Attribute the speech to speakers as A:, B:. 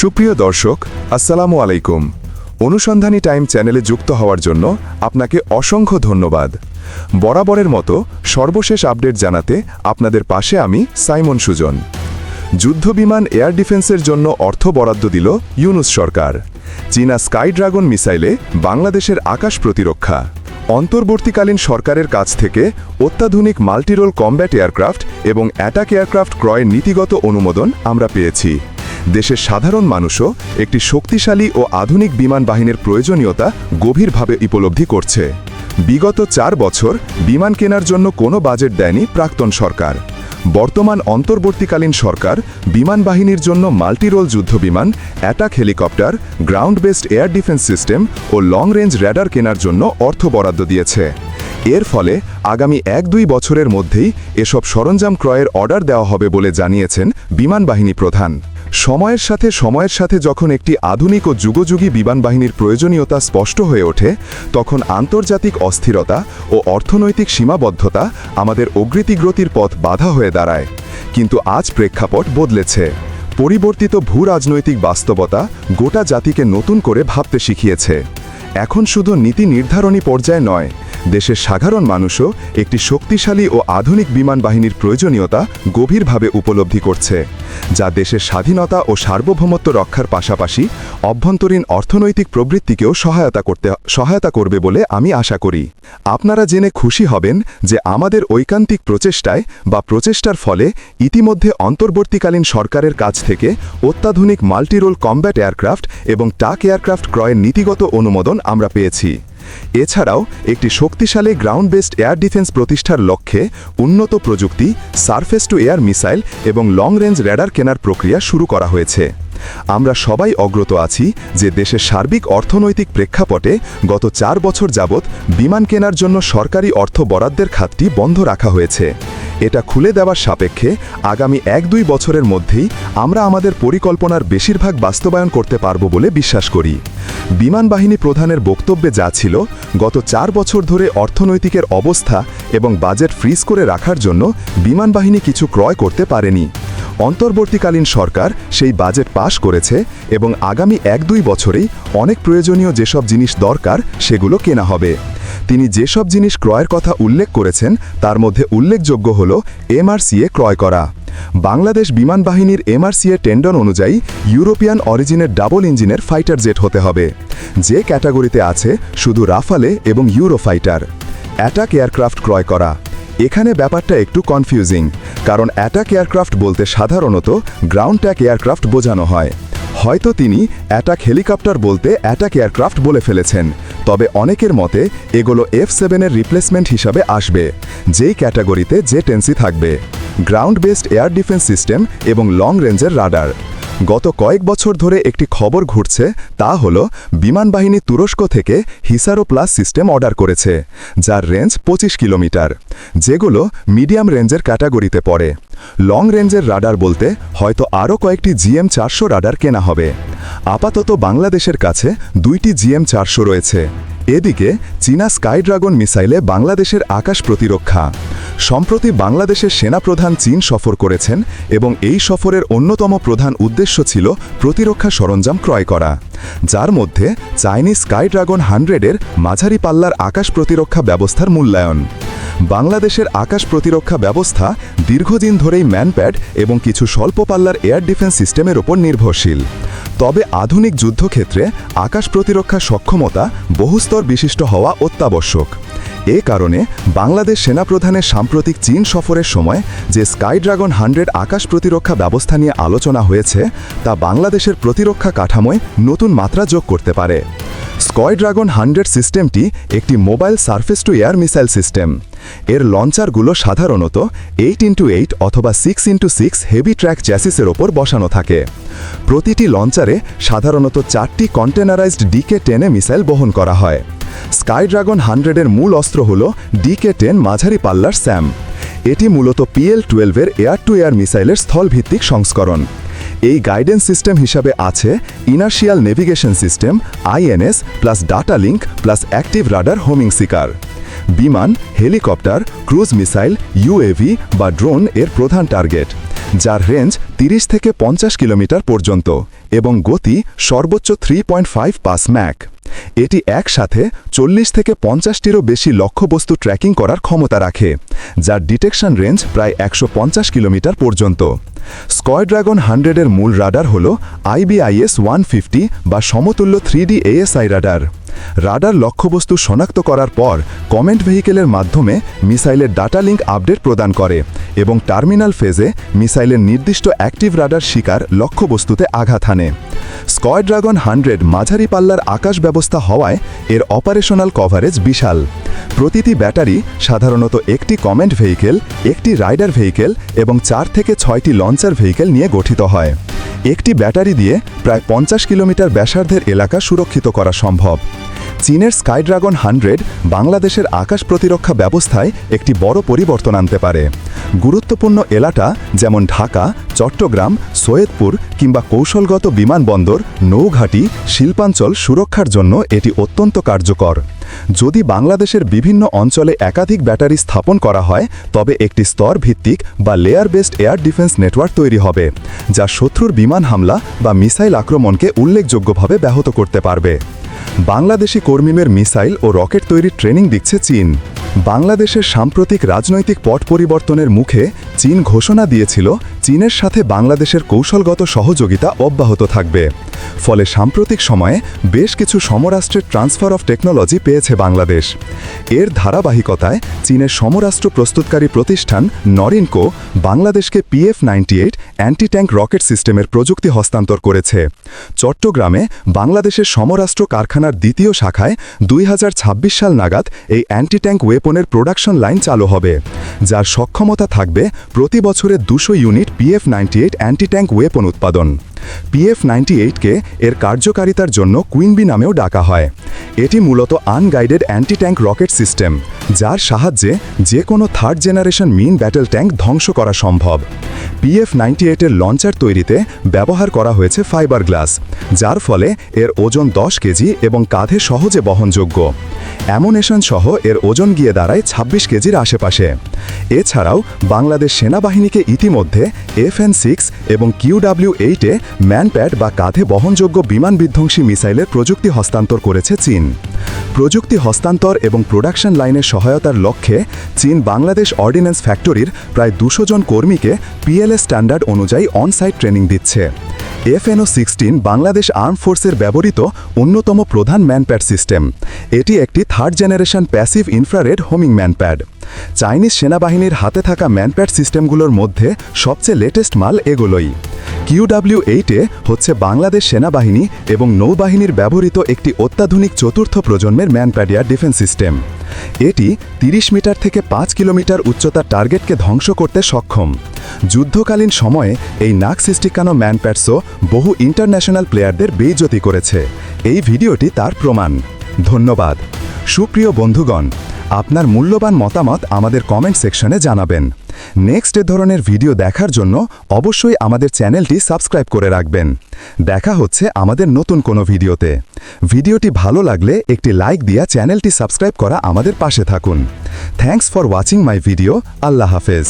A: সুপ্রিয় দর্শক, আসসালামু আলাইকুম। অনুসন্ধানী টাইম চ্যানেলে যুক্ত হওয়ার জন্য আপনাকে অসংখ্য ধন্যবাদ। বরাবরের মতো সর্বশেষ আপডেট জানাতে আপনাদের পাশে আমি সাইমন সুজন। যুদ্ধবিমান এয়ার ডিফেন্সের জন্য অর্থ বরাদ্দ দিল ইউনুস সরকার। চীনা স্কাই ড্রাগন মিসাইলে বাংলাদেশের আকাশ প্রতিরক্ষা। অন্তর্বর্তীকালীন সরকারের কাছ থেকে অত্যাধুনিক মাল্টিরোল কমব্যাট এয়ারক্রাফট এবং অ্যাটাক এয়ারক্রাফট ক্রয়ের নীতিগত অনুমোদন আমরা পেয়েছি। দেশের সাধারণ মানুষও একটি শক্তিশালী ও আধুনিক বিমান বাহিনীর প্রয়োজনীয়তা গভীরভাবে উপলব্ধি করছে। বিগত চার বছর বিমান কেনার জন্য কোনো বাজেট দেয়নি প্রাক্তন সরকার। বর্তমান অন্তর্বর্তীকালীন সরকার বিমান বাহিনীর জন্য মাল্টিরোল যুদ্ধবিমান attack helicopter ground based air defence system ও লং রেঞ্জ র্যাডার কেনার জন্য অর্থ বরাদ্দ দিয়েছে। এর ফলে আগামী এক দুই বছরের মধ্যেই এসব সরঞ্জাম ক্রয়ের অর্ডার দেওয়া হবে বলে জানিয়েছেন বিমান বাহিনী প্রধান। সময়ের সাথে সময়ের সাথে যখন একটি আধুনিক ও যুগযুগী বিমান বাহিনীর প্রয়োজনীয়তা স্পষ্ট হয়ে ওঠে, তখন আন্তর্জাতিক অস্থিরতা ও অর্থনৈতিক সীমাবদ্ধতা আমাদের অগ্রিতিগ্রতির পথ বাধা হয়ে দাঁড়ায়। কিন্তু আজ প্রেক্ষাপট বদলেছে। পরিবর্তিত ভূ রাজনৈতিক বাস্তবতা গোটা জাতিকে নতুন করে ভাবতে শিখিয়েছে। এখন শুধু নীতি নির্ধারণী পর্যায়ে নয় দেশের সাধারণ মানুষও একটি শক্তিশালী ও আধুনিক বিমান বাহিনীর প্রয়োজনীয়তা গভীরভাবে উপলব্ধি করছে, যা দেশের স্বাধীনতা ও সার্বভৌমত্ব রক্ষার পাশাপাশি অভ্যন্তরীণ অর্থনৈতিক প্রবৃত্তিকেও সহায়তা করতে, সহায়তা করবে বলে আমি আশা করি। আপনারা জেনে খুশি হবেন যে আমাদের ঐকান্তিক প্রচেষ্টায় বা প্রচেষ্টার ফলে ইতিমধ্যে অন্তর্বর্তীকালীন সরকারের কাছ থেকে অত্যাধুনিক মাল্টিরোল কমব্যাট এয়ারক্রাফট এবং টাক এয়ারক্রাফট ক্রয়ের নীতিগত অনুমোদন আমরা পেয়েছি। এছাড়াও একটি শক্তিশালী গ্রাউন্ড বেসড এয়ার ডিফেন্স প্রতিষ্ঠার লক্ষ্যে উন্নত প্রযুক্তি সারফেস টু এয়ার মিসাইল এবং লং রেঞ্জ র্যাডার কেনার প্রক্রিয়া শুরু করা হয়েছে। আমরা সবাই অগ্রত আছি যে দেশের সার্বিক অর্থনৈতিক প্রেক্ষাপটে গত চার বছর যাবৎ বিমান কেনার জন্য সরকারি অর্থ বরাদ্দের খাতটি বন্ধ রাখা হয়েছে। এটা খুলে দেওয়ার সাপেক্ষে আগামী এক দুই বছরের মধ্যেই আমরা আমাদের পরিকল্পনার বেশিরভাগ বাস্তবায়ন করতে পারব বলে বিশ্বাস করি। বিমান বাহিনী প্রধানের বক্তব্যে যা ছিল, গত চার বছর ধরে অর্থনৈতিকের অবস্থা এবং বাজেট ফ্রিজ করে রাখার জন্য বিমান বাহিনী কিছু ক্রয় করতে পারেনি। অন্তর্বর্তীকালীন সরকার সেই বাজেট পাশ করেছে এবং আগামী এক দুই বছরেই অনেক প্রয়োজনীয় যেসব জিনিস দরকার সেগুলো কেনা হবে। তিনি যেসব জিনিস ক্রয়ের কথা উল্লেখ করেছেন, তার মধ্যে উল্লেখযোগ্য হল এমআরসিএ ক্রয় করা। বাংলাদেশ বিমান বাহিনীর এমআরসিএ টেন্ডন অনুযায়ী ইউরোপিয়ান অরিজিনের ডাবল ইঞ্জিনের ফাইটার জেট হতে হবে। যে ক্যাটাগরিতে আছে, শুধু রাফালে এবং ইউরো ফাইটার অ্যাটাক এয়ারক্রাফট ক্রয় করা। এখানে ব্যাপারটা একটু কনফিউজিং, কারণ অ্যাটাক এয়ারক্রাফট বলতে সাধারণত গ্রাউন্ড ট্যাক এয়ারক্রাফট বোঝানো হয়। হয়তো তিনি অ্যাটাক হেলিকপ্টার বলতে অ্যাটাক এয়ারক্রাফট বলে ফেলেছেন, তবে অনেকের মতে এগুলো এফ সেভেনের রিপ্লেসমেন্ট হিসাবে আসবে, যেই ক্যাটাগরিতে যে টেন্সি থাকবে। Ground based air defence system এবং লং রেঞ্জের রাডার। গত কয়েক বছর ধরে একটি খবর ঘুরছে, তা হল বিমান বাহিনী তুরস্ক থেকে হিসারো প্লাস সিস্টেম অর্ডার করেছে, যার রেঞ্জ ২৫ কিলোমিটার, যেগুলো মিডিয়াম রেঞ্জের ক্যাটাগরিতে পড়ে। লং রেঞ্জের রাডার বলতে হয়তো আরও কয়েকটি জিএম চারশো রাডার কেনা হবে। আপাতত বাংলাদেশের কাছে দুইটি জিএম চারশো রয়েছে। এদিকে, চীনা স্কাই ড্রাগন মিসাইলে বাংলাদেশের আকাশ প্রতিরক্ষা। সম্প্রতি বাংলাদেশের সেনাপ্রধান চীন সফর করেছেন এবং এই সফরের অন্যতম প্রধান উদ্দেশ্য ছিল প্রতিরক্ষা সরঞ্জাম ক্রয় করা। যার মধ্যে চাইনিজ স্কাই ড্রাগন হান্ড্রেডের মাঝারি পাল্লার আকাশ প্রতিরক্ষা ব্যবস্থার মূল্যায়ন। বাংলাদেশের আকাশ প্রতিরক্ষা ব্যবস্থা দীর্ঘদিন ধরেই ম্যানপ্যাড এবং কিছু স্বল্প পাল্লার এয়ার ডিফেন্স সিস্টেমের ওপর নির্ভরশীল। তবে আধুনিক যুদ্ধক্ষেত্রে আকাশ প্রতিরক্ষা সক্ষমতা বহুস্তর বিশিষ্ট হওয়া অত্যাবশ্যক। এ কারণে বাংলাদেশ সেনাপ্রধানের সাম্প্রতিক চীন সফরের সময় যে স্কাই ড্রাগন হান্ড্রেড আকাশ প্রতিরক্ষা ব্যবস্থা নিয়ে আলোচনা হয়েছে, তা বাংলাদেশের প্রতিরক্ষা কাঠামোয় নতুন মাত্রা যোগ করতে পারে। স্কয় ড্রাগন হান্ড্রেড সিস্টেমটি একটি mobile surface to air missile system এর লঞ্চারগুলো সাধারণত এইট ইন্টু এইট অথবা six into six heavy track চ্যাসিসের ওপর বসানো থাকে। প্রতিটি লঞ্চারে সাধারণত চারটি কন্টেনারাইজড ডিকে টেনে মিসাইল বহন করা হয়। স্কাই ড্রাগন হান্ড্রেডের মূল অস্ত্র হল ডিকে টেন মাঝারি পাল্লার স্যাম। এটি মূলত পিএল টুয়েলভের এয়ার টু এয়ার মিসাইলের স্থলভিত্তিক সংস্করণ। এই গাইডেন্স সিস্টেম হিসাবে আছে inertial navigation system INS plus data link plus active radar homing seeker বিমান হেলিকপ্টার ক্রুজ মিসাইল ইউএভি বা ড্রোন এর প্রধান টার্গেট যার রেঞ্জ 30 থেকে পঞ্চাশ কিলোমিটার পর্যন্ত এবং গতি সর্বোচ্চ three point five pass Mach. এটি একসাথে চল্লিশ থেকে পঞ্চাশটিরও বেশি লক্ষ্যবস্তু ট্র্যাকিং করার ক্ষমতা রাখে, যার ডিটেকশন রেঞ্জ প্রায় একশো পঞ্চাশ কিলোমিটার পর্যন্ত। স্কয় ড্রাগন হান্ড্রেডের মূল রাডার হল আইবিআইএস ওয়ান বা সমতুল্য three D ASI radar. Radar লক্ষ্যবস্তু শনাক্ত করার পর কমেন্ট ভেহিকেলের মাধ্যমে মিসাইলের ডাটা লিঙ্ক আপডেট প্রদান করে এবং টার্মিনাল ফেজে মিসাইলের নির্দিষ্ট অ্যাক্টিভ রাডার শিকার লক্ষ্যবস্তুতে আঘাত হানে। স্কয় ড্রাগন হান্ড্রেড মাঝারি পাল্লার আকাশ ব্যবস্থা হওয়ায় এর অপারেশনাল কভারেজ বিশাল। প্রতিটি ব্যাটারি সাধারণত একটি কমেন্ট ভেহিকেল একটি রাইডার ভেহিকেল এবং চার থেকে ছয়টি লঞ্চার ভেহিকেল নিয়ে গঠিত হয়। একটি ব্যাটারি দিয়ে প্রায় পঞ্চাশ কিলোমিটার ব্যাসার্ধের এলাকা সুরক্ষিত করা সম্ভব। চীনের স্কাই ড্রাগন হান্ড্রেড বাংলাদেশের আকাশ প্রতিরক্ষা ব্যবস্থায় একটি বড় পরিবর্তন আনতে পারে। গুরুত্বপূর্ণ এলাকা যেমন ঢাকা চট্টগ্রাম, সৈয়দপুর কিংবা কৌশলগত বিমানবন্দর, নৌঘাটি, শিল্পাঞ্চল সুরক্ষার জন্য এটি অত্যন্ত কার্যকর। যদি বাংলাদেশের বিভিন্ন অঞ্চলে একাধিক ব্যাটারি স্থাপন করা হয়, তবে একটি স্তর ভিত্তিক বা layer based air defence network তৈরি হবে, যা শত্রুর বিমান হামলা বা মিসাইল আক্রমণকে উল্লেখযোগ্যভাবে ব্যাহত করতে পারবে। বাংলাদেশি কর্মীদের মিসাইল ও রকেট তৈরির ট্রেনিং দিচ্ছে চীন। বাংলাদেশের সাম্প্রতিক রাজনৈতিক পট পরিবর্তনের মুখে চীন ঘোষণা দিয়েছিল, চীনের সাথে বাংলাদেশের কৌশলগত সহযোগিতা অব্যাহত থাকবে। ফলে সাম্প্রতিক সময়ে বেশ কিছু সমরাষ্ট্রের ট্রান্সফার অফ টেকনোলজি পেয়েছে বাংলাদেশ। এর ধারাবাহিকতায় চীনের সমরাষ্ট্র প্রস্তুতকারী প্রতিষ্ঠান নরিনকো বাংলাদেশকে PF ninety eight anti tank rocket সিস্টেমের প্রযুক্তি হস্তান্তর করেছে। চট্টগ্রামে বাংলাদেশের সমরাষ্ট্র কারখানার দ্বিতীয় শাখায় দুই হাজার ছাব্বিশ সাল নাগাদ এই অ্যান্টি ট্যাঙ্ক ওয়েপনের প্রোডাকশন লাইন চালু হবে, যার সক্ষমতা থাকবে প্রতি বছরে দুশো unit PF ninety eight anti tank weapon উৎপাদন। পিএফ নাইনটি এইটকে এর কার্যকারিতার জন্য কুইনবি নামেও ডাকা হয়। এটি মূলত unguided anti tank rocket system যার সাহায্যে যে কোনো third generation main battle tank ধ্বংস করা সম্ভব। পিএফ নাইনটি এইটের লঞ্চার তৈরিতে ব্যবহার করা হয়েছে ফাইবার গ্লাস যার ফলে এর ওজন দশ কেজি এবং কাঁধে সহজে বহনযোগ্য। অ্যামোনেশন সহ এর ওজন গিয়ে দাঁড়ায় ২৬ কেজির আশেপাশে। এছাড়াও বাংলাদেশ সেনাবাহিনীকে ইতিমধ্যে এফ এন সিক্স এবং কিউডাব্লিউ এইটে ম্যানপ্যাড বা কাঁধে বহনযোগ্য বিমান বিধ্বংসী মিসাইলের প্রযুক্তি হস্তান্তর করেছে চীন। প্রযুক্তি হস্তান্তর এবং প্রোডাকশন লাইনের সহায়তার লক্ষ্যে চীন বাংলাদেশ অর্ডিন্যান্স ফ্যাক্টরির প্রায় দুশো জন কর্মীকে পিএলএস স্ট্যান্ডার্ড অনুযায়ী অন-সাইট ট্রেনিং দিচ্ছে। F N O sixteen Bangladesh arm ফোর্সের ব্যবহৃত অন্যতম প্রধান ম্যানপ্যাড সিস্টেম। এটি একটি third generation passive infrared homing manpad. Chinese সেনাবাহিনীর হাতে থাকা ম্যানপ্যাড সিস্টেমগুলোর মধ্যে সবচেয়ে লেটেস্ট মাল এগুলোই। কিউডাব্লিউ এইটে হচ্ছে বাংলাদেশ সেনাবাহিনী এবং নৌবাহিনীর ব্যবহৃত একটি অত্যাধুনিক চতুর্থ প্রজন্মের ম্যানপ্যাডিয়ার ডিফেন্স সিস্টেম। এটি ৩০ মিটার থেকে পাঁচ কিলোমিটার উচ্চতার টার্গেটকে ধ্বংস করতে সক্ষম। যুদ্ধকালীন সময়ে এই নাক সিস্টিকানো ম্যানপ্যাডসও বহু ইন্টারন্যাশনাল প্লেয়ারদের বেইজ্জতি করেছে। এই ভিডিওটি তার প্রমাণ। ধন্যবাদ। সুপ্রিয় বন্ধুগণ, আপনার মূল্যবান মতামত আমাদের কমেন্ট সেকশনে জানাবেন। নেক্সট এ ধরনের ভিডিও দেখার জন্য অবশ্যই আমাদের চ্যানেলটি সাবস্ক্রাইব করে রাখবেন। দেখা হচ্ছে আমাদের নতুন কোনো ভিডিওতে। ভিডিওটি ভালো লাগলে একটি লাইক দিয়া চ্যানেলটি সাবস্ক্রাইব করা আমাদের পাশে থাকুন। Thanks for watching my video. আল্লাহ হাফেজ।